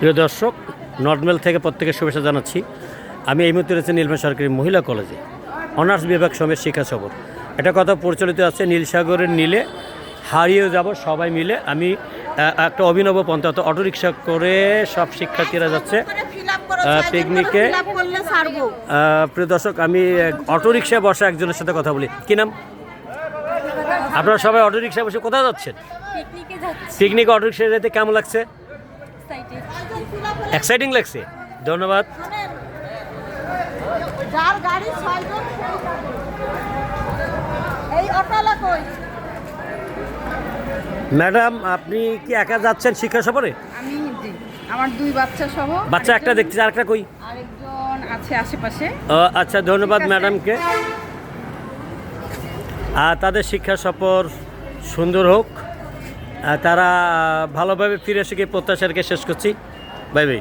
প্রিয় দর্শক নর্থমেল থেকে প্রত্যেকের শুভেচ্ছা জানাচ্ছি। আমি এই মুহূর্তে রয়েছে নীলমা সরকারি মহিলা কলেজে। অনার্স বিভাগ সমেত শিক্ষা সফর। এটা কথা প্রচলিত আছে নীলসাগরের নীলে। হারিয়ে যাব সবাই মিলে। আমি একটা অভিনব পন্থা অর্থাৎ অটোরিকশা করে সব শিক্ষার্থীরা যাচ্ছে পিকনিকে। প্রিয় দর্শক আমি অটোরিকশায় বসা একজনের সাথে কথা বলি। কি নাম? আপনারা সবাই অটোরিকশায় বসে কোথায় যাচ্ছেন? পিকনিকে যাচ্ছি। পিকনিক অটোরিকশায় যেতে কেমন লাগছে? এক্সাইটিং লাগছে। ধন্যবাদ। যার গাড়ি ছয়জন এই অটোলা কই? ম্যাডাম আপনি কি একা যাচ্ছেন শিক্ষা সফরে? আমি জি আমার দুই বাচ্চা সহ বাচ্চা একটা দেখছি আর একটা কই? আরেকজন আছে আশেপাশে। আচ্ছা ধন্যবাদ। ম্যাডামকে আর তাদের শিক্ষা সফর সুন্দর হোক। তারা ভালোভাবে ফিরে এসে গিয়ে প্রত্যাশারকে শেষ করছি। Bye bye.